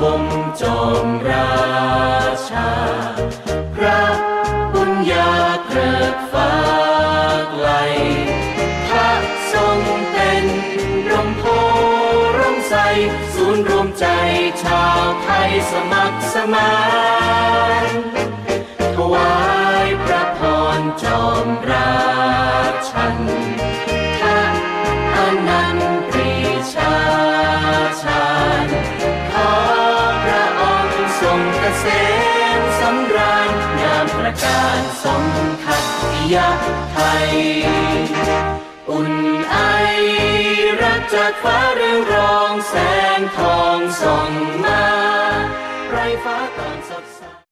คมจอมราชา พระบุญญาเกิดฟ้าไกลพระทรงเป็นร่มโพร่มใส ศูนย์รวมใจชาวไทยสมัครสมานถวายพระพรจอมรา ษมสำราญงามประการสมทัตยไทย อุ่นไอรักจากฟ้าเรืองรองแสงทองส่องมา ไรฟ้าต่างสดใส